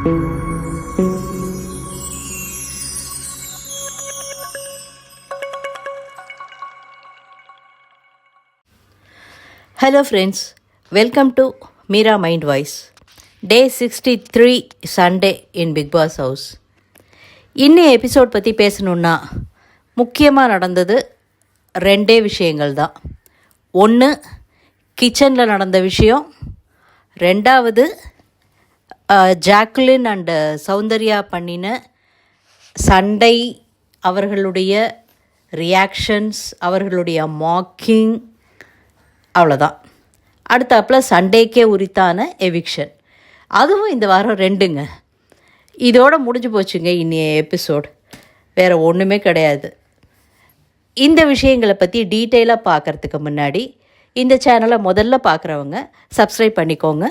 Hello friends welcome to Meera mind voice day sixty three Sunday in Bigg Boss house இன்னைய episode பற்றி பேசணுன்னா முக்கியமாக நடந்தது ரெண்டே விஷயங்கள் தான். ஒன்று கிச்சனில் நடந்த விஷயம். ரெண்டாவது ஜாக்லின் அண்டு சௌந்தர்யா பண்ணின சண்டை அவர்களுடைய ரியாக்ஷன்ஸ் அவர்களுடைய மாக்கிங் அவ்வளோதான் அடுத்தாப்பில் சண்டேக்கே உரித்தான எவிக்ஷன் அதுவும் இந்த வாரம் ரெண்டுங்க. இதோடு முடிஞ்சு போச்சுங்க இன்னைய எபிசோட் வேறு ஒன்றுமே கிடையாது. இந்த விஷயங்களை பற்றி டீட்டெயிலாக பார்க்குறதுக்கு முன்னாடி இந்த சேனலை முதல்ல பார்க்குறவங்க சப்ஸ்கிரைப் பண்ணிக்கோங்க.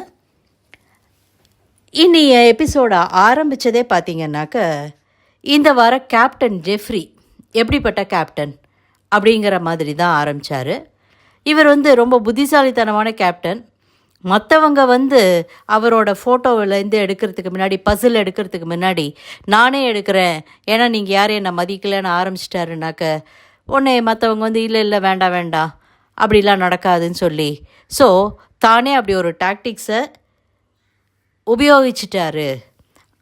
இன்னைய எபிசோட ஆரம்பித்ததே பார்த்தீங்கன்னாக்க இந்த வார கேப்டன் ஜெஃப்ரி எப்படிப்பட்ட கேப்டன் அப்படிங்கிற மாதிரி தான் ஆரம்பித்தார் இவர் வந்து ரொம்ப புத்திசாலித்தனமான கேப்டன் மற்றவங்க வந்து அவரோட ஃபோட்டோவிலேருந்து எடுக்கிறதுக்கு முன்னாடி பசில் எடுக்கிறதுக்கு முன்னாடி நானே எடுக்கிறேன். ஏன்னா நீங்கள் யாரும் என்னை மதிக்கலைன்னு ஆரம்பிச்சிட்டாருனாக்க உடனே மற்றவங்க வந்து இல்லை இல்லை வேண்டாம் வேண்டாம். அப்படிலாம் நடக்காதுன்னு சொல்லி. ஸோ தானே அப்படி ஒரு டாக்டிக்ஸை உபயோகிச்சிட்டாரு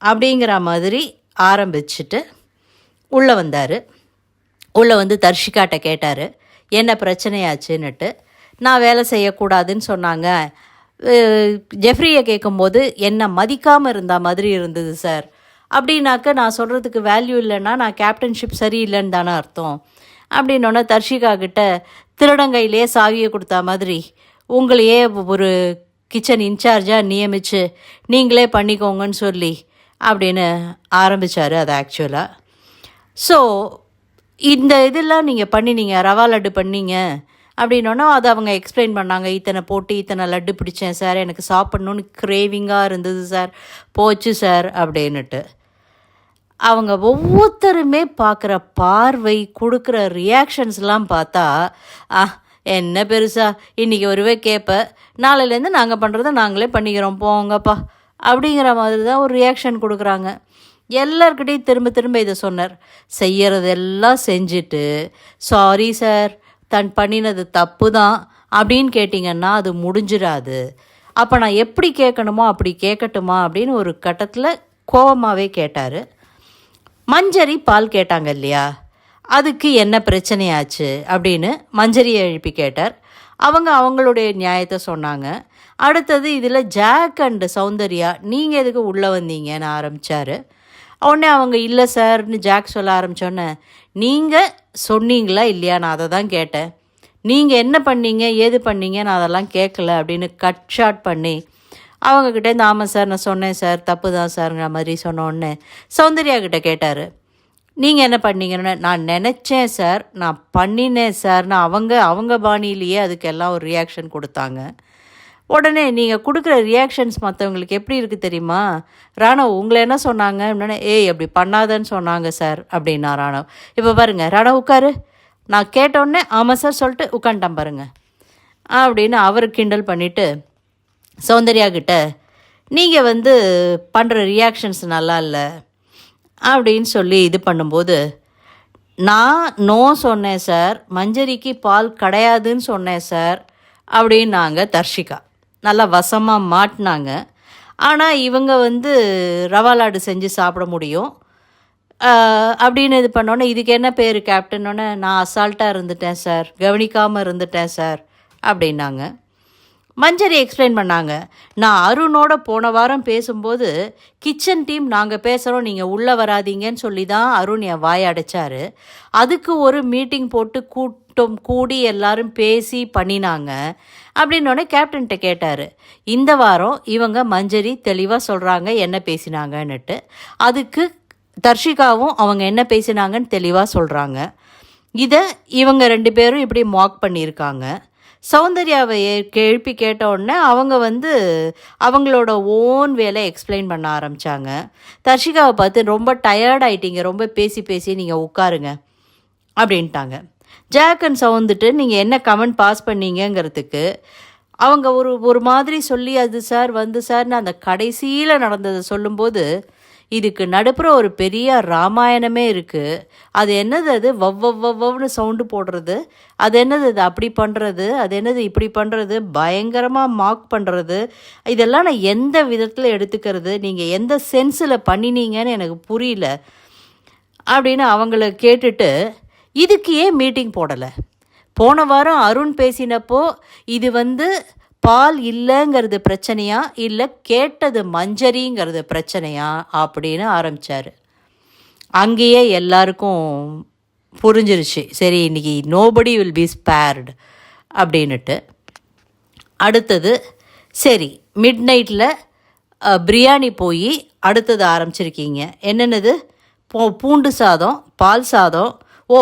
அப்படிங்கிற மாதிரி ஆரம்பிச்சுட்டு உள்ளே வந்தார். உள்ளே வந்து தர்ஷிகாட்ட கேட்டார் என்ன பிரச்சனையாச்சுன்னுட்டு? நான் வேலை செய்யக்கூடாதுன்னு சொன்னாங்க. ஜெஃப்ரியை கேட்கும்போது என்னை மதிக்காமல் இருந்த மாதிரி இருந்தது சார். அப்படின்னாக்க நான் சொல்கிறதுக்கு வேல்யூ இல்லைன்னா நான் கேப்டன்ஷிப் சரியில்லைன்னு தானே அர்த்தம். அப்படின்னோடனே தர்ஷிகா கிட்ட திருடங்கையிலே சாவியை கொடுத்தா மாதிரி உங்களையே ஒரு கிச்சன் இன்சார்ஜாக நியமித்து நீங்களே பண்ணிக்கோங்கன்னு சொல்லி அப்படின்னு ஆரம்பித்தார் அது ஆக்சுவலாக ஸோ இந்த இதெல்லாம் நீங்கள் பண்ணினீங்க ரவா லட்டு பண்ணீங்க அப்படின்னோன்னா அதை அவங்க எக்ஸ்பிளைன் பண்ணாங்க இத்தனை போட்டு இத்தனை லட்டு பிடிச்சேன் சார் எனக்கு சாப்பிட்ணுன்னு கிரேவிங்காக இருந்தது சார் போச்சு சார் அப்படின்னுட்டு. அவங்க ஒவ்வொருத்தருமே பார்க்குற பார்வை கொடுக்குற ரியாக்ஷன்ஸ்லாம் பார்த்தா ஆ என்ன பெருசா? இன்றைக்கி ஒருவே கேட்ப நாளையிலேருந்து நாங்கள் பண்ணுறத நாங்களே பண்ணிக்கிறோம் போங்கப்பா. அப்படிங்கிற மாதிரி தான் ஒரு ரியாக்ஷன் கொடுக்குறாங்க. எல்லார்கிட்டையும் திரும்ப திரும்ப இதை சொன்னார். செய்யறதெல்லாம் செஞ்சுட்டு சாரி சார் தன் பண்ணினது தப்பு தான் அப்படின்னு கேட்டிங்கன்னா அது முடிஞ்சிடாது. அப்போ நான் எப்படி கேட்கணுமோ அப்படி கேட்கட்டுமா அப்படின்னு ஒரு கட்டத்தில் கோவமாகவே கேட்டார். மஞ்சரி பால் கேட்டாங்க இல்லையா? அதுக்கு என்ன பிரச்சனையாச்சு அப்படின்னு மஞ்சரியை எழுப்பி கேட்டார். அவங்க அவங்களுடைய நியாயத்தை சொன்னாங்க. அடுத்தது இதில் ஜாக் அண்டு சௌந்தர்யா நீங்கள் எதுக்கு உள்ளே வந்தீங்கன்னு ஆரம்பித்தார் உடனே அவங்க இல்லை சார்னு ஜாக் சொல்ல ஆரம்பித்தோன்னே நீங்கள் சொன்னீங்களா இல்லையா? நான் அதை தான் கேட்டேன். நீங்கள் என்ன பண்ணீங்க? ஏது பண்ணீங்க? நான் அதெல்லாம் கேட்கல அப்படின்னு கட் ஷாட் பண்ணி அவங்கக்கிட்டேருந்து ஆமாம் சார் நான் சொன்னேன் சார் தப்பு தான் சார்ங்கிற மாதிரி சொன்னோடனே சௌந்தர்யா கிட்ட கேட்டார். நீங்கள் என்ன பண்ணீங்கன்னு நான் நினச்சேன் சார். நான் பண்ணினேன் சார்னு அவங்க அவங்க பாணியிலேயே அதுக்கெல்லாம் ஒரு ரியாக்ஷன் கொடுத்தாங்க. உடனே நீங்கள் கொடுக்குற ரியாக்ஷன்ஸ் மற்றவங்களுக்கு எப்படி இருக்குது தெரியுமா? ராணவ் உங்களை என்ன சொன்னாங்க? அப்படின்னா ஏய் அப்படி பண்ணாதன்னு சொன்னாங்க சார் அப்படின்னா ராணவ் இப்போ பாருங்கள் ராணவ் உட்காரு. நான் கேட்டோடனே ஆமாம் சார் சொல்லிட்டு உட்காந்துட்டேன் பாருங்க. அப்படின்னு அவர் கிண்டல் பண்ணிவிட்டு சௌந்தர்யா கிட்ட நீங்கள் வந்து பண்ணுற ரியாக்ஷன்ஸ் நல்லா இல்லை. அப்படின்னு சொல்லி இது பண்ணும்போது நான் நோ சொன்னேன் சார். மஞ்சரிக்கு பால் கிடையாதுன்னு சொன்னேன் சார். அப்படின்னாங்க தர்ஷிகா. நல்லா வசமாக மாட்டினாங்க. ஆனால் இவங்க வந்து ரவா லாடு செஞ்சு சாப்பிட முடியும். அப்படின்னு இது பண்ணோன்னே இதுக்கு என்ன பேர் கேப்டனோடனே நான் அசால்ட்டாக இருந்துட்டேன் சார். கவனிக்காமல் இருந்துட்டேன் சார். அப்படின்னாங்க. மஞ்சரி எக்ஸ்பிளைன் பண்ணாங்க. நான் அருணோட போன வாரம் பேசும்போது கிச்சன் டீம் நாங்கள் பேசுகிறோம் நீங்கள் உள்ளே வராதீங்கன்னு சொல்லி தான் அருண் என் வாய் அடைச்சார். அதுக்கு ஒரு மீட்டிங் போட்டு கூட்டம் கூடி எல்லாரும் பேசி பண்ணினாங்க. அப்படின்னோடனே கேப்டன்கிட்ட கேட்டார். இந்த வாரம் இவங்க மஞ்சரி தெளிவாக சொல்கிறாங்க என்ன பேசினாங்கன்னுட்டு. அதுக்கு தர்ஷிகாவும் அவங்க என்ன பேசினாங்கன்னு தெளிவாக சொல்கிறாங்க இதை இவங்க ரெண்டு பேரும் இப்படி மாக் பண்ணியிருக்காங்க. சௌந்தர்யாவை ஏ- எழுப்பி கேட்ட உடனே அவங்க வந்து அவங்களோட ஓன் வேலை எக்ஸ்பிளைன் பண்ண ஆரம்பித்தாங்க தர்ஷிகாவை பார்த்து ரொம்ப டயர்ட் ஆயிட்டீங்க. ரொம்ப பேசி பேசி நீங்கள் உட்காருங்க. அப்படின்ட்டாங்க. ஜாக் அண்ட் சவுந்துட்டு நீங்கள் என்ன கமெண்ட் பாஸ் பண்ணீங்கங்கிறதுக்கு அவங்க ஒரு ஒரு மாதிரி சொல்லி அது சார் வந்து சார்னு அந்த கடைசியில் நடந்ததை சொல்லும்போது இதுக்கு நடுப்புற ஒரு பெரிய ராமாயணமே இருக்குது அது என்னது அது? வவ்வவ்வவ்னு சவுண்டு போடுறது. அது என்னது அது அப்படி பண்ணுறது அது என்னது? இப்படி பண்ணுறது பயங்கரமாக மார்க் பண்ணுறது இதெல்லாம் நான் எந்த விதத்தில் எடுத்துக்கிறது? நீங்கள் எந்த சென்ஸில் பண்ணினீங்கன்னு எனக்கு புரியல. அப்படின்னு அவங்கள கேட்டுட்டு இதுக்கு ஏன் மீட்டிங் போடலை? போன வாரம் அருண் பேசினப்போ இது வந்து பால் இல்லைங்கிறது பிரச்சனையா? இல்லை கேட்டது மஞ்சரிங்கிறது பிரச்சனையா? அப்படின்னு ஆரம்பித்தார் அங்கேயே எல்லாருக்கும் புரிஞ்சிருச்சு. சரி இன்றைக்கி நோபடி வில் பி ஸ்பேர்டு அப்படின்னுட்டு. அடுத்தது சரி மிட் நைட்டில் பிரியாணி போய் அடுத்தது ஆரம்பிச்சிருக்கீங்க. என்னென்னது? பூ பூண்டு சாதம் பால் சாதம். ஓ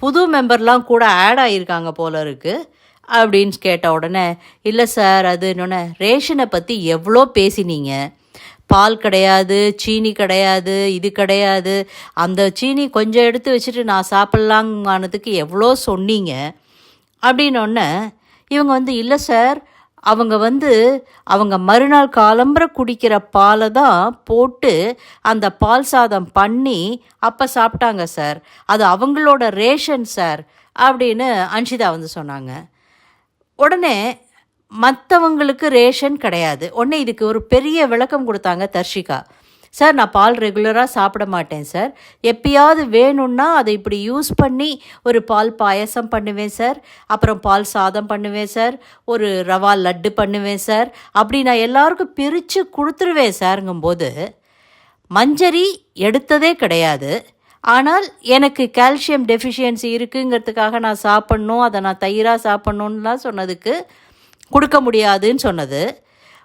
புது மெம்பர்லாம் கூட ஆட் ஆகியிருக்காங்க போல இருக்குது அப்படின்னு கேட்ட உடனே இல்லை சார் அது இன்னொன்று ரேஷனை பற்றி எவ்வளோ பேசினீங்க? பால் கிடையாது சீனி கிடையாது இது கிடையாது. அந்த சீனி கொஞ்சம் எடுத்து வச்சுட்டு நான் சாப்பிட்லாங்கானதுக்கு எவ்வளோ சொன்னீங்க? அப்படின்னொன்னே இவங்க வந்து இல்லை சார் அவங்க வந்து அவங்க மறுநாள் காலம்புற குடிக்கிற பாலை தான் போட்டு அந்த பால் சாதம் பண்ணி அப்போ சாப்பிட்டாங்க சார். அது அவங்களோட ரேஷன் சார் அப்படின்னு அன்ஷிதா வந்து சொன்னாங்க. உடனே மற்றவங்களுக்கு ரேஷன் கிடையாது. உடனே இதுக்கு ஒரு பெரிய விளக்கம் கொடுத்தாங்க தர்ஷிகா. சார் நான் பால் ரெகுலராக சாப்பிட மாட்டேன் சார். எப்பயாவது வேணும்னா அதை இப்படி யூஸ் பண்ணி ஒரு பால் பாயசம் பண்ணுவேன் சார். அப்புறம் பால் சாதம் பண்ணுவேன் சார். ஒரு ரவா லட்டு பண்ணுவேன் சார். அப்படி நான் எல்லாருக்கும் பிரித்து கொடுத்துருவேன் சாருங்கும்போது மஞ்சரி எடுத்ததே கிடையாது. ஆனால் எனக்கு கால்சியம் டெஃபிஷியன்சி இருக்குங்கிறதுக்காக நான் சாப்பிட்ணும் அதை நான் தயிராக சாப்பிட்ணுன்னுலாம் சொன்னதுக்கு கொடுக்க முடியாதுன்னு சொன்னது.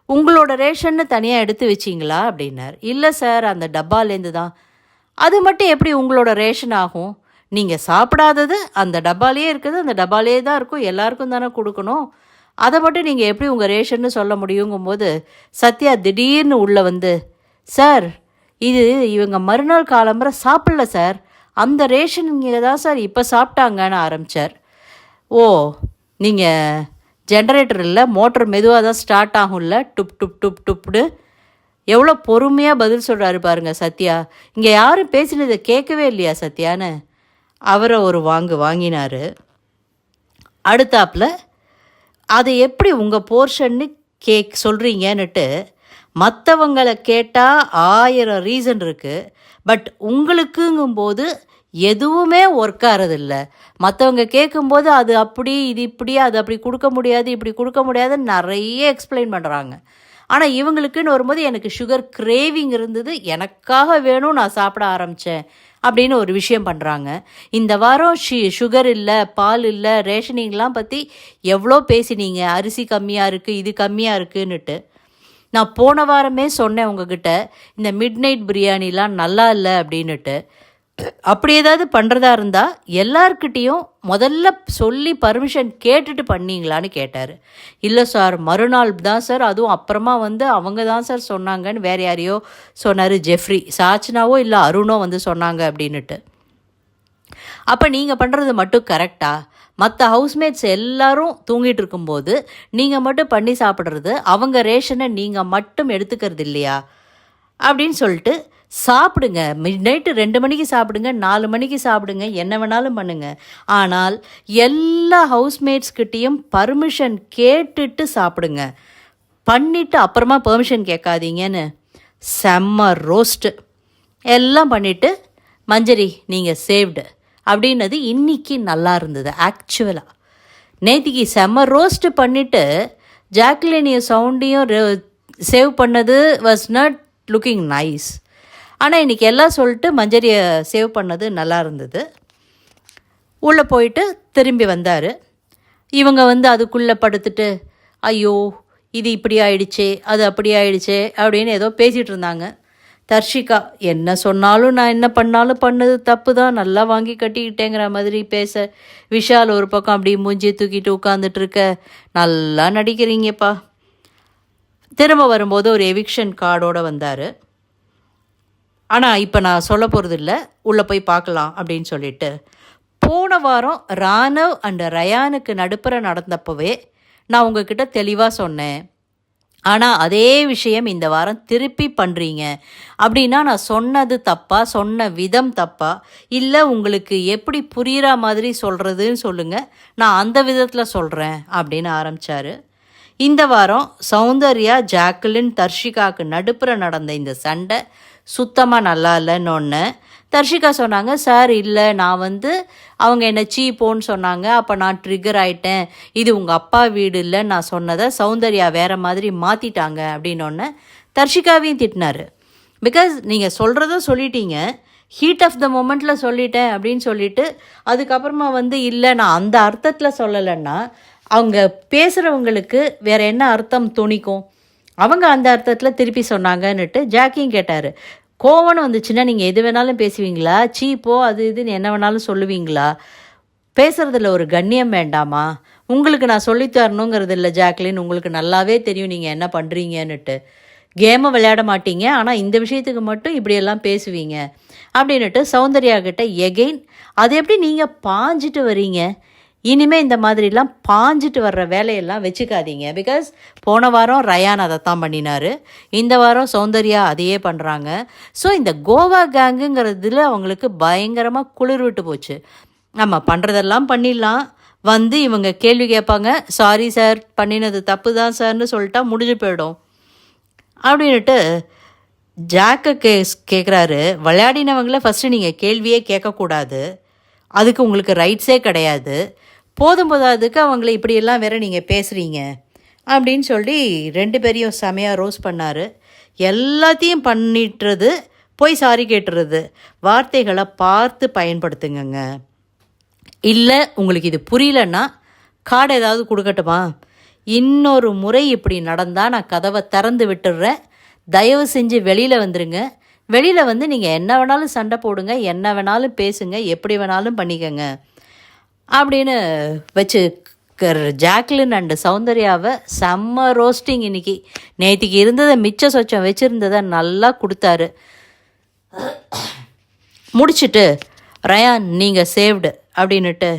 உங்களோட ரேஷன்னு தனியாக எடுத்து வச்சிங்களா அப்படின்னார். இல்லை சார் அந்த டப்பாலேருந்து தான். அது மட்டும் எப்படி உங்களோட ரேஷன் ஆகும்? நீங்கள் சாப்பிடாதது அந்த டப்பாலேயே இருக்குது அந்த டப்பாலேயே தான் இருக்கும் எல்லாருக்கும் தானே கொடுக்கணும். அதை மட்டும் நீங்கள் எப்படி உங்கள் ரேஷன்னு சொல்ல முடியுங்கும்போது சத்யா திடீர்னு உள்ளே வந்து சார் இது இவங்க மறுநாள் காலம்புற சாப்பிடல சார். அந்த ரேஷன் இங்கே தான் சார். இப்போ சாப்பிட்டாங்கன்னு ஆரம்பித்தார் ஓ நீங்கள் ஜென்ரேட்டர் இல்லை மோட்டர் மெதுவாக தான் ஸ்டார்ட் ஆகும்ல. டுப் டுப் டுப் டுப்னு எவ்வளோ பொறுமையாக பதில் சொல்கிறாரு பாருங்க சத்யா. இங்கே யாரும் பேசினதை கேட்கவே இல்லையா சத்யான்னு? அவரை ஒரு வாங்கு வாங்கினார். அடுத்தாப்பில் அதை எப்படி உங்கள் போர்ஷன்னு கேக் சொல்கிறீங்கன்னுட்டு மற்றவங்களை கேட்டால் ஆயிரம் ரீசன் இருக்குது பட் உங்களுக்குங்கும்போது எதுவுமே ஒர்க் ஆகிறதில்ல மற்றவங்க கேட்கும்போது அது அப்படி இது இப்படி அது அப்படி கொடுக்க முடியாது இப்படி கொடுக்க முடியாதுன்னு நிறைய எக்ஸ்பிளைன் பண்ணுறாங்க ஆனால் இவங்களுக்குன்னு வரும்போது எனக்கு சுகர் கிரேவிங் இருந்தது எனக்காக வேணும் நான் சாப்பிட ஆரம்பித்தேன் அப்படின்னு ஒரு விஷயம் பண்ணுறாங்க இந்த வாரம் ஷி சுகர் இல்லை பால் இல்லை ரேஷனிங்லாம் பற்றி எவ்வளோ பேசினீங்க? அரிசி கம்மியாக இருக்குது இது கம்மியாக இருக்குன்னுட்டு. நான் போன வாரமே சொன்னேன் உங்ககிட்ட இந்த மிட் நைட் பிரியாணிலாம் நல்லா இல்லை அப்படின்னுட்டு. அப்படி ஏதாவது பண்ணுறதா இருந்தால் எல்லார்கிட்டேயும் முதல்ல சொல்லி பர்மிஷன் கேட்டுட்டு பண்ணீங்களான்னு கேட்டார். இல்லை சார் மறுநாள் தான் சார் அதுவும் அப்புறமா வந்து அவங்க தான் சார் சொன்னாங்கன்னு வேறு யாரையோ சொன்னார் ஜெஃப்ரி. சாச்சனாவோ இல்லை அருணோ வந்து சொன்னாங்க அப்படின்னுட்டு. அப்போ நீங்கள் பண்ணுறது மட்டும் கரெக்டாக மற்ற ஹவுஸ்மேட்ஸ் எல்லாரும் தூங்கிட்டு இருக்கும்போது நீங்கள் மட்டும் பண்ணி சாப்பிட்றது அவங்க ரேஷனை நீங்கள் மட்டும் எடுத்துக்கிறது இல்லையா? அப்படின்னு சொல்லிட்டு சாப்பிடுங்க. நைட்டு ரெண்டு மணிக்கு சாப்பிடுங்க நாலு மணிக்கு சாப்பிடுங்க என்ன வேணாலும் பண்ணுங்க. ஆனால் எல்லா ஹவுஸ்மேட்ஸ்கிட்டேயும் பர்மிஷன் கேட்டுட்டு சாப்பிடுங்க. பண்ணிவிட்டு அப்புறமா பெர்மிஷன் கேட்காதீங்கன்னு. செம்ம ரோஸ்ட்டு எல்லாம் பண்ணிவிட்டு மஞ்சரி நீங்கள் சேவ்டு அப்படின்னது இன்னைக்கு நல்லா இருந்தது ஆக்சுவலாக நேத்திக்கு செம்ம ரோஸ்ட்டு பண்ணிவிட்டு ஜாக்லினிய சவுண்டையும் சேவ் பண்ணது வாஸ் நாட் லுக்கிங் நைஸ் ஆனால் இன்றைக்கி எல்லாம் சொல்லிட்டு மஞ்சரியை சேவ் பண்ணது நல்லா இருந்தது. உள்ளே போயிட்டு திரும்பி வந்தார். இவங்க வந்து அதுக்குள்ளே படுத்துட்டு ஐயோ இது இப்படி ஆயிடுச்சே அது அப்படி ஆயிடுச்சே அப்படின்னு ஏதோ பேசிகிட்டு இருந்தாங்க. தர்ஷிகா என்ன சொன்னாலும் நான் என்ன பண்ணாலும் பண்ணது தப்பு தான் நல்லா வாங்கி கட்டிக்கிட்டேங்கிற மாதிரி பேச. விஷால் ஒரு பக்கம் அப்படி மூஞ்சி தூக்கிட்டு உட்காந்துட்டு இருக்க நல்லா நடிக்கிறீங்கப்பா. திரும்ப வரும்போது ஒரு எவிக்ஷன் கார்டோடு வந்தார். ஆனால் இப்போ நான் சொல்ல போகிறது இல்லை உள்ளே போய் பார்க்கலாம் அப்படின்னு சொல்லிட்டு. போன வாரம் ராணவ் அண்ட் ரயானுக்கு நடுப்புற நடந்தப்பவே நான் உங்ககிட்ட தெளிவாக சொன்னேன். ஆனால் அதே விஷயம் இந்த வாரம் திருப்பி பண்ணுறீங்க அப்படின்னா நான் சொன்னது தப்பா சொன்ன விதம் தப்பா? இல்லை உங்களுக்கு எப்படி புரிகிற மாதிரி சொல்கிறதுன்னு சொல்லுங்கள் நான் அந்த விதத்தில் சொல்கிறேன் அப்படின்னு ஆரம்பித்தார் இந்த வாரம் சௌந்தர்யா ஜாக்குலின் தர்ஷிகாவுக்கு நடுப்புற நடந்த இந்த சண்டை சுத்தமாக நல்லா இல்லைன்னு ஒன்று தர்ஷிகா சொன்னாங்க சார் இல்லை நான் வந்து அவங்க என்னை சீப்போன்னு சொன்னாங்க. அப்போ நான் ட்ரிகர் ஆயிட்டேன். இது உங்கள் அப்பா வீடு இல்லை நான் சொன்னதை சௌந்தர்யா வேற மாதிரி மாற்றிட்டாங்க அப்படின்னொன்னே தர்ஷிகாவையும் திட்டினார். பிகாஸ் நீங்கள் சொல்கிறத சொல்லிட்டீங்க. ஹீட் ஆஃப் த மொமெண்ட்டில் சொல்லிட்டேன் அப்படின்னு சொல்லிட்டு அதுக்கப்புறமா வந்து இல்லை நான் அந்த அர்த்தத்தில் சொல்லலைன்னா அவங்க பேசுகிறவங்களுக்கு வேறு என்ன அர்த்தம் துணிக்கும்? அவங்க அந்த அர்த்தத்தில் திருப்பி சொன்னாங்கன்னுட்டு ஜாக்கியும் கேட்டார். கோவம்னு வந்துச்சுன்னா நீங்கள் எது வேணாலும் பேசுவீங்களா? சீப்போ அது இதுன்னு என்ன வேணாலும் சொல்லுவீங்களா? பேசுகிறதுல ஒரு கண்ணியம் வேண்டாமா? உங்களுக்கு நான் சொல்லித்தரணுங்கிறது இல்லை ஜாக்லின். உங்களுக்கு நல்லாவே தெரியும் நீங்கள் என்ன பண்ணுறீங்கன்னுட்டு கேமை விளையாட மாட்டீங்க. ஆனால் இந்த விஷயத்துக்கு மட்டும் இப்படியெல்லாம் பேசுவீங்க. அப்படின்னுட்டு சௌந்தர்யா கிட்ட எகெயின் அது எப்படி நீங்கள் பாஞ்சிட்டு வரீங்க? இனிமே இந்த மாதிரிலாம் பாஞ்சிட்டு வர்ற வேலையெல்லாம் வச்சுக்காதீங்க. பிகாஸ் போன வாரம் ரயான் அதை தான் பண்ணினாரு. இந்த வாரம் சௌந்தர்யா அதையே பண்ணுறாங்க ஸோ இந்த கோவா கேங்குங்கிறதுல அவங்களுக்கு பயங்கரமாக குளிர் விட்டு போச்சு. நம்ம பண்ணுறதெல்லாம் பண்ணிடலாம். வந்து இவங்க கேள்வி கேட்பாங்க. சாரி சார் பண்ணினது தப்பு தான் சார்னு சொல்லிட்டா முடிஞ்சு போயிடும். அப்படின்ட்டு ஜாக்க கே கேட்குறாரு விளையாடினவங்கள ஃபஸ்ட்டு நீங்கள் கேள்வியே கேட்கக்கூடாது. அதுக்கு உங்களுக்கு ரைட்ஸே கிடையாது. போதும் போதாதுக்கு அவங்கள இப்படியெல்லாம் வேற நீங்கள் பேசுகிறீங்க அப்படின்னு சொல்லி ரெண்டு பேரையும் செமையாக ரோஸ் பண்ணார். எல்லாத்தையும் பண்ணிட்டுறது போய் சாரி கேட்டுறது வார்த்தைகளை பார்த்து பயன்படுத்துங்கங்க. இல்லை உங்களுக்கு இது புரியலன்னா கார்டு ஏதாவது கொடுக்கட்டுமா? இன்னொரு முறை இப்படி நடந்தால் நான் கதவை திறந்து விட்டுடுறேன் தயவு செஞ்சு வெளியில் வந்துடுங்க வெளியில் வந்து நீங்கள் என்ன வேணாலும் சண்டை போடுங்க என்ன வேணாலும் பேசுங்க எப்படி வேணாலும் பண்ணிக்கங்க. அப்படின்னு வச்சு ஜாக்லின் அண்டு சௌந்தர்யாவை செம்ம ரோஸ்டிங் இன்னைக்கு. நேற்றுக்கு இருந்ததை மிச்ச சொச்சம் வச்சுருந்ததை நல்லா கொடுத்தாரு. முடிச்சுட்டு ரயான் நீங்கள் சேவ்டு அப்படின்னுட்டு.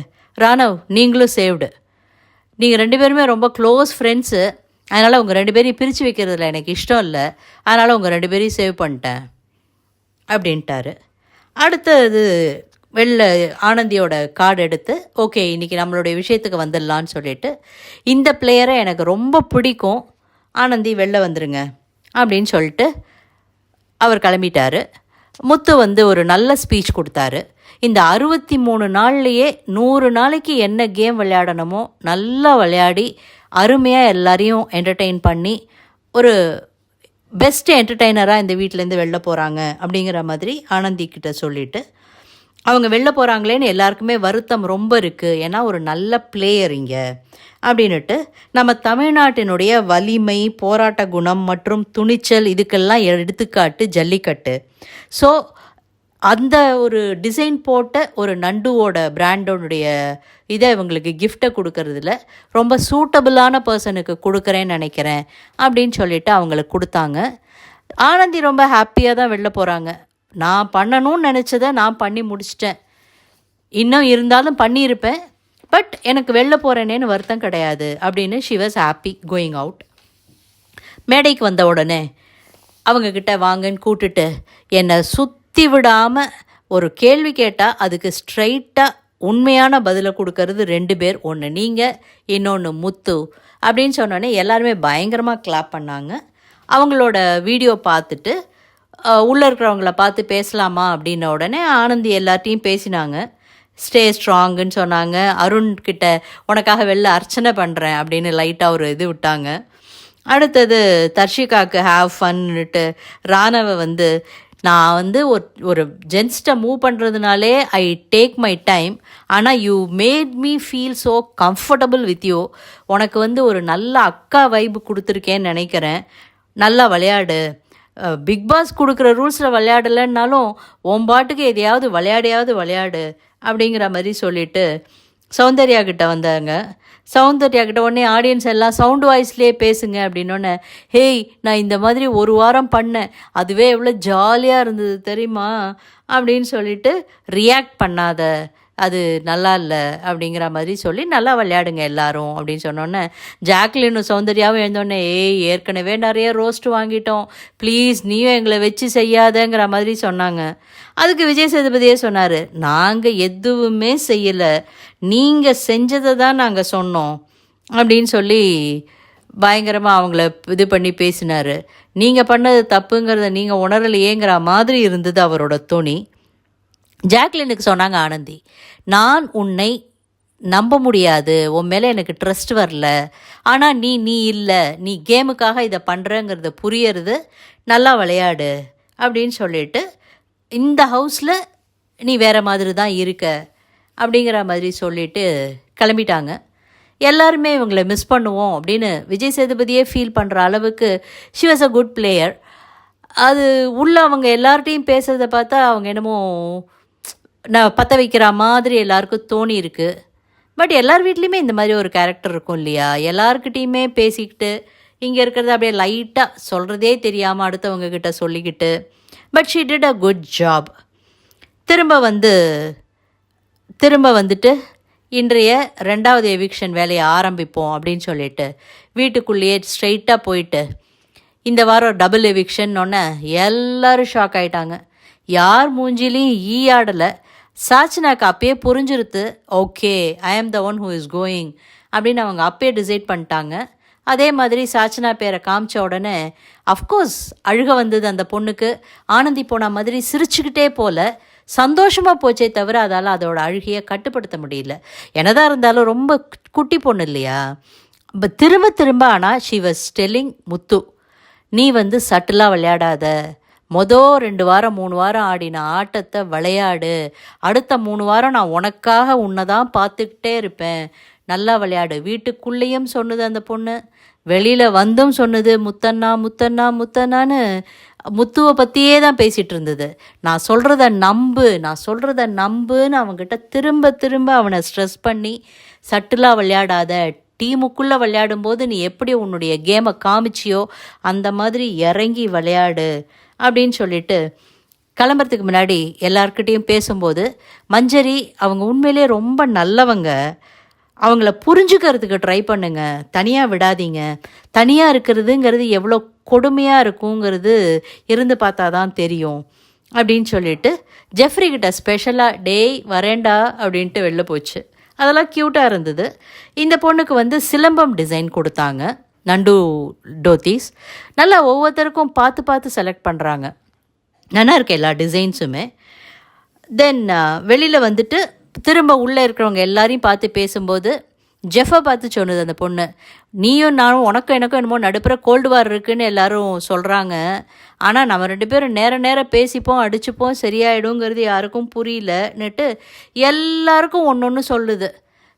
ராணவ் நீங்களும் சேவ்டு நீங்கள் ரெண்டு பேருமே ரொம்ப க்ளோஸ் ஃப்ரெண்ட்ஸு அதனால் உங்கள் ரெண்டு பேரையும் பிரித்து வைக்கிறதுல எனக்கு இஷ்டம் இல்லை. அதனால் உங்கள் ரெண்டு பேரையும் சேவ் பண்ணிட்டேன். அப்படின்ட்டாரு. அடுத்தது வெளில ஆனந்தியோட கார்டு எடுத்து ஓகே இன்றைக்கி நம்மளுடைய விஷயத்துக்கு வந்துடலான்னு சொல்லிட்டு இந்த பிளேயரை எனக்கு ரொம்ப பிடிக்கும். ஆனந்தி வெளில வந்துருங்க. அப்படின்னு சொல்லிட்டு அவர் கிளம்பிட்டாரு. முத்து வந்து ஒரு நல்ல ஸ்பீச் கொடுத்தாரு. இந்த அறுபத்தி மூணு நாள்லையே நூறு நாளைக்கு என்ன கேம் விளையாடணுமோ நல்லா விளையாடி அருமையாக எல்லாரையும் என்டர்டெயின் பண்ணி ஒரு பெஸ்ட் என்டர்டெய்னராக இந்த வீட்டிலேருந்து வெளில போகிறாங்க அப்படிங்கிற மாதிரி ஆனந்தி சொல்லிவிட்டு அவங்க வெளில போகிறாங்களேன்னு எல்லாருக்குமே வருத்தம் ரொம்ப இருக்குது ஏன்னா ஒரு நல்ல பிளேயர் இங்கே. அப்படின்னுட்டு நம்ம தமிழ்நாட்டினுடைய வலிமை போராட்ட குணம் மற்றும் துணிச்சல் இதுக்கெல்லாம் எடுத்துக்காட்டு ஜல்லிக்கட்டு. ஸோ அந்த ஒரு டிசைன் போட்ட ஒரு நண்டுவோட பிராண்டோனுடைய இதை இவங்களுக்கு கிஃப்ட்டை கொடுக்கறதுல ரொம்ப சூட்டபிளான பர்சனுக்கு கொடுக்குறேன்னு நினைக்கிறேன் அப்படின்னு சொல்லிட்டு அவங்களுக்கு கொடுத்தாங்க. ஆனந்தி ரொம்ப ஹாப்பியாக தான் வெளில போகிறாங்க நான் பண்ணணும்னு நினச்சதை நான் பண்ணி முடிச்சிட்டேன். இன்னும் இருந்தாலும் பண்ணியிருப்பேன். பட் எனக்கு வெளில போகிறேனேன்னு வருத்தம் கிடையாது. அப்படின்னு she was happy going out மேடைக்கு வந்த உடனே அவங்கக்கிட்ட வாங்கன்னு கூட்டுட்டு என்னை சுற்றி விடாமல் ஒரு கேள்வி கேட்டால் அதுக்கு ஸ்ட்ரைட்டாக உண்மையான பதிலை கொடுக்கறது ரெண்டு பேர். ஒன்று நீங்கள் இன்னொன்று முத்து அப்படின்னு சொன்னோடனே எல்லாருமே பயங்கரமாக கிளாப் பண்ணாங்க. அவங்களோட வீடியோ பார்த்துட்டு உள்ளே இருக்கிறவங்கள பார்த்து பேசலாமா அப்படின்ன உடனே ஆனந்தி எல்லார்ட்டையும் பேசினாங்க. ஸ்டே ஸ்ட்ராங்குன்னு சொன்னாங்க. அருண் கிட்ட உனக்காக வெளில அர்ச்சனை பண்ணுறேன் அப்படின்னு லைட்டாக ஒரு இது விட்டாங்க. அடுத்தது தர்ஷிகாவுக்கு ஹாவ் ஃபன்னுட்டு ராணவ வந்து நான் வந்து ஒரு ஒரு ஜென்ஸ்ட்டை மூவ் பண்ணுறதுனாலே ஐ டேக் மை டைம் ஆனால் you made me feel so comfortable with you உனக்கு வந்து ஒரு நல்ல அக்கா வைப்பு கொடுத்துருக்கேன்னு நினைக்கிறேன். நல்லா விளையாடு. பிக் பாஸ் கொடுக்குற ரூல்ஸில் விளையாடலைன்னாலும் உன் பாட்டுக்கு எதையாவது விளையாடையாவது விளையாடு அப்படிங்கிற மாதிரி சொல்லிட்டு சௌந்தர்யா கிட்ட வந்தாங்க. சௌந்தர்யா கிட்ட உடனே ஆடியன்ஸ் எல்லாம் சவுண்ட் வாய்ஸ்லேயே பேசுங்க அப்படின்னோடனே ஹேய் நான் இந்த மாதிரி ஒரு வாரம் பண்ணேன். அதுவே எவ்வளோ ஜாலியாக இருந்தது தெரியுமா? அப்படின்னு சொல்லிட்டு ரியாக்ட் பண்ணாத. அது நல்லா இல்லை அப்படிங்கிற மாதிரி சொல்லி நல்லா விளையாடுங்க எல்லாரும் அப்படின்னு சொன்னோன்னே ஜாக்லினும் சௌந்தர்யாவும் எழுந்தோடனே ஏய் ஏற்கனவே நிறைய ரோஸ்ட் வாங்கிட்டோம். ப்ளீஸ் நீயும் எங்களை வச்சு செய்யாதங்கிற மாதிரி சொன்னாங்க. அதுக்கு விஜய் சேதுபதியே சொன்னார் நாங்கள் எதுவுமே செய்யலை. நீங்கள் செஞ்சதை தான் நாங்கள் சொன்னோம். அப்படின்னு சொல்லி பயங்கரமாக அவங்கள இது பண்ணி பேசினார். நீங்கள் பண்ணது தப்புங்கிறத நீங்கள் உணரலையேங்கிற மாதிரி இருந்தது அவரோட துணி. ஜாக்லினுக்கு சொன்னாங்க ஆனந்தி நான் உன்னை நம்ப முடியாது. உன் மேலே எனக்கு ட்ரஸ்ட் வரல. ஆனால் நீ நீ இல்லை. நீ கேமுக்காக இதை பண்ணுறங்கிறத புரியறது. நல்லா விளையாடு. அப்படின்னு சொல்லிட்டு இந்த ஹவுஸில் நீ வேறு மாதிரி தான் இருக்க. அப்படிங்கிற மாதிரி சொல்லிட்டு கிளம்பிட்டாங்க. எல்லாருமே இவங்களை மிஸ் பண்ணுவோம் அப்படின்னு விஜய் சேதுபதியே ஃபீல் பண்ணுற அளவுக்கு she was a good player அது உள்ள அவங்க எல்லார்ட்டையும் பேசுகிறத பார்த்தா அவங்க என்னமோ நான் பற்ற வைக்கிற மாதிரி எல்லாருக்கும் தோணி இருக்கு பட் எல்லார் வீட்லேயுமே இந்த மாதிரி ஒரு கேரக்டர் இருக்கும் இல்லையா? எல்லாருக்கிட்டேயுமே பேசிக்கிட்டு இங்கே இருக்கிறத அப்படியே லைட்டாக சொல்கிறதே தெரியாமல் அடுத்தவங்க கிட்ட சொல்லிக்கிட்டு. But she did a good job திரும்ப வந்து திரும்ப வந்துட்டு இன்றைய ரெண்டாவது எவிக்ஷன் வேலையை ஆரம்பிப்போம் அப்படின்னு சொல்லிட்டு வீட்டுக்குள்ளேயே ஸ்ட்ரைட்டாக போயிட்டு இந்த வாரம் டபுள் எவிக்ஷன் ஒன்று எல்லோரும் ஷாக் ஆகிட்டாங்க யார் மூஞ்சிலையும் ஈ ஆடலை. சாச்சினாக்கு அப்பயே புரிஞ்சிருத்து okay I am the one who is going அப்படின்னு அவங்க அப்பயே டிசைட் பண்ணிட்டாங்க. அதே மாதிரி சாச்சனா பேரை காமிச்ச உடனே அஃப்கோர்ஸ் அழுக வந்தது அந்த பொண்ணுக்கு. ஆனந்தி போன மாதிரி சிரிச்சுக்கிட்டே போல. சந்தோஷமாக போச்சே தவிர அதால் அதோட அழுகையை கட்டுப்படுத்த முடியல. என்னதான் இருந்தாலும் ரொம்ப குட்டி பொண்ணு இல்லையா? இப்போ திரும்ப திரும்ப ஆனால் ஷி வாஸ் டெல்லிங் முத்து நீ வந்து சட்டிலாக விளையாடாத. மொதல் ரெண்டு வாரம் மூணு வாரம் ஆடின ஆட்டத்தை விளையாடு. அடுத்த மூணு வாரம் நான் உனக்காக உன்னை தான் பார்த்துக்கிட்டே இருப்பேன். நல்லா விளையாடு. வீட்டுக்குள்ளேயும் சொன்னது அந்த பொண்ணு. வெளியில் வந்தும் சொன்னது முத்தண்ணா முத்தண்ணா முத்தண்ணான்னு. முத்துவை பற்றியே தான் பேசிகிட்டு இருந்தது. நான் சொல்கிறத நம்பு நான் சொல்கிறத நம்புன்னு அவங்ககிட்ட திரும்ப திரும்ப அவனை ஸ்ட்ரெஸ் பண்ணி சட்டிலாக விளையாடாத. டீமுக்குள்ளே விளையாடும்போது நீ எப்படி உன்னுடைய கேமை காமிச்சியோ அந்த மாதிரி இறங்கி விளையாடு. அப்படின்னு சொல்லிட்டு கிளம்புறதுக்கு முன்னாடி எல்லார்கிட்டேயும் பேசும்போது மஞ்சரி அவங்க உண்மையிலே ரொம்ப நல்லவங்க. அவங்கள புரிஞ்சுக்கிறதுக்கு ட்ரை பண்ணுங்க. தனியாக விடாதீங்க. தனியாக இருக்கிறதுங்கிறது எவ்வளோ கொடுமையாக இருக்குங்கிறது இருந்து பார்த்தா தான் தெரியும். அப்படின்னு சொல்லிட்டு ஜெஃப்ரி கிட்ட ஸ்பெஷலாக டேய் வரேண்டா அப்படின்ட்டு வெளில போச்சு. அதெல்லாம் க்யூட்டாக இருந்தது. இந்த பொண்ணுக்கு வந்து சிலம்பம் டிசைன் கொடுத்தாங்க. நண்டு டோத்திஸ். நல்லா ஒவ்வொருத்தருக்கும் பார்த்து பார்த்து செலக்ட் பண்ணுறாங்க நல்லா இருக்கு எல்லா டிசைன்ஸுமே தென் வெளியில் வந்துட்டு திரும்ப உள்ளே இருக்கிறவங்க எல்லாரையும் பார்த்து பேசும்போது ஜெஃபை பார்த்து சொன்னது அந்த பொண்ணு. நீயும் நானும் உனக்கும் எனக்கும் என்னமோ நடுப்புற கோல்டு வார் இருக்குன்னு எல்லாரும் சொல்கிறாங்க ஆனால் நம்ம ரெண்டு பேரும் நேர நேரம் பேசிப்போம் அடிச்சுப்போம் சரியாயிடுங்கிறது யாருக்கும் புரியலன்னுட்டு எல்லாருக்கும் ஒன்று ஒன்று சொல்லுது.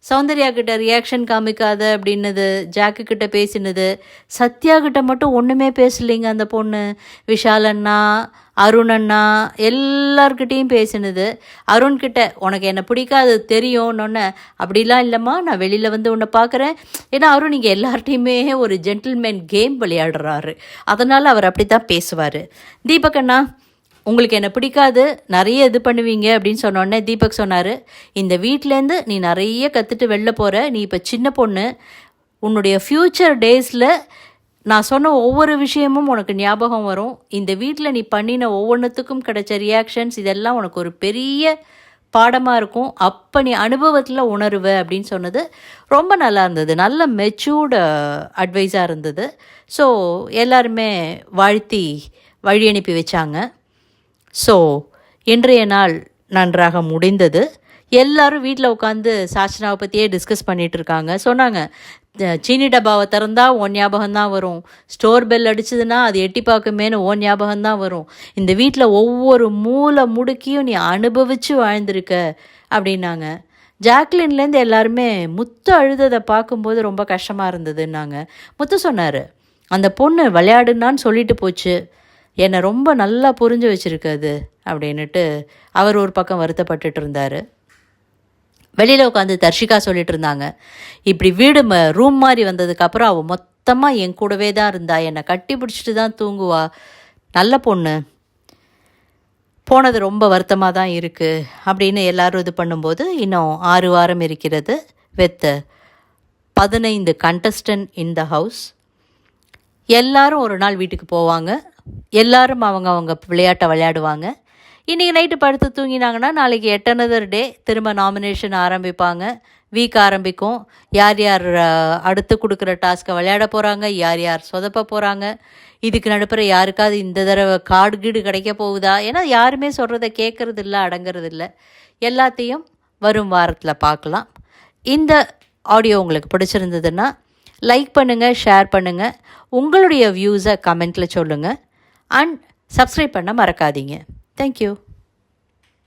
சௌந்தர்யா கிட்ட ரியாக்ஷன் காமிக்காத அப்படின்னது ஜாக்கு கிட்ட பேசினது. சத்யா கிட்ட மட்டும் ஒன்றுமே பேசலைங்க அந்த பொண்ணு. விஷால் அண்ணா அருண் அண்ணா எல்லார்கிட்டேயும் பேசினது. அருண்கிட்ட உனக்கு என்ன பிடிக்காது தெரியும்னொன்னே அப்படிலாம் இல்லைம்மா நான் வெளியில் வந்து உன்னை பார்க்குறேன் ஏன்னா அருண் இங்கே எல்லார்ட்டையுமே ஒரு ஜென்டில்மேன் கேம் விளையாடுறாரு. அதனால் அவர் அப்படி தான் பேசுவார். தீபக் அண்ணா உங்களுக்கு என்ன பிடிக்காது? நிறைய இது பண்ணுவீங்க அப்படின்னு சொன்னோடனே தீபக் சொன்னார் இந்த வீட்டிலேருந்து நீ நிறைய கற்றுட்டு வெளில போகிற நீ இப்போ சின்ன பொண்ணு உன்னுடைய ஃப்யூச்சர் டேஸில் நான் சொன்ன ஒவ்வொரு விஷயமும் உனக்கு ஞாபகம் வரும். இந்த வீட்டில் நீ பண்ணின ஒவ்வொன்றுத்துக்கும் கிடைச்ச ரியாக்ஷன்ஸ் இதெல்லாம் உனக்கு ஒரு பெரிய பாடமாக இருக்கும். அப்போ நீ அனுபவத்தில் உணருவ அப்படின்னு சொன்னது ரொம்ப நல்லா இருந்தது. நல்ல மெச்சூர்டு அட்வைஸாக இருந்தது. ஸோ எல்லாருமே வாழ்த்தி வழி அனுப்பி வச்சாங்க. ஸோ இன்றைய நாள் நன்றாக முடிந்தது. எல்லாரும் வீட்டில் உட்காந்து சாச்சனாவை பற்றியே டிஸ்கஸ் பண்ணிகிட்டு இருக்காங்க. சொன்னாங்க சீனி டப்பாவை திறந்தா ஓ ஞாபகம் தான் வரும். ஸ்டோர் பெல் அடிச்சதுன்னா அது எட்டி பார்க்குமேனு ஓ ஞாபகம் தான் வரும். இந்த வீட்டில் ஒவ்வொரு மூளை முடுக்கியும் நீ அனுபவித்து வாழ்ந்திருக்க அப்படின்னாங்க. ஜாக்லின்லேருந்து எல்லாருமே முத்து அழுததை பார்க்கும்போது ரொம்ப கஷ்டமாக இருந்ததுன்னாங்க. முத்து சொன்னார் அந்த பொண்ணு விளையாடுனான்னு சொல்லிட்டு போச்சு. என்னை ரொம்ப நல்லா புரிஞ்சு வச்சுருக்காது அது அப்படின்னுட்டு அவர் ஒரு பக்கம் வருத்தப்பட்டுட்டு இருந்தார். வெளியில் உட்காந்து தர்ஷிகா சொல்லிட்டு இருந்தாங்க இப்படி வீடு ம ரூம் மாதிரி வந்ததுக்கப்புறம் அவள் மொத்தமாக என் கூடவே தான் இருந்தா என்னை கட்டி பிடிச்சிட்டு தான் தூங்குவா. நல்ல பொண்ணு. போனது ரொம்ப வருத்தமாக தான் இருக்குது அப்படின்னு எல்லாரும் இது பண்ணும்போது இன்னும் ஆறு வாரம் இருக்கிறது. வித் பதினைந்து கண்டஸ்டன்ட் இன் த ஹவுஸ் எல்லாரும் ஒரு நாள் வீட்டுக்கு போவாங்க. எல்லாரும் அவங்க அவங்க விளையாட்டை விளையாடுவாங்க. இன்றைக்கி நைட்டு படுத்து தூங்கினாங்கன்னா நாளைக்கு எட்டனதர் டே திரும்ப நாமினேஷன் ஆரம்பிப்பாங்க. வீக் ஆரம்பிக்கும். யார் யார் அடுத்து கொடுக்குற டாஸ்க்கை விளையாட போகிறாங்க யார் யார் சொதப்ப போகிறாங்க இதுக்கு நடுப்புற யாருக்காவது இந்த தடவை கார்டு கீடு கிடைக்க போகுதா? ஏன்னா யாருமே சொல்கிறத கேட்குறது இல்லை அடங்குறது இல்லை எல்லாத்தையும் வரும் வாரத்தில் பார்க்கலாம். இந்த ஆடியோ உங்களுக்கு பிடிச்சிருந்ததுன்னா லைக் பண்ணுங்கள் ஷேர் பண்ணுங்கள் உங்களுடைய வியூஸை கமெண்ட்டில் சொல்லுங்கள் அண்ட் சப்ஸ்கிரைப் பண்ண மறக்காதீங்க. தேங்க்யூ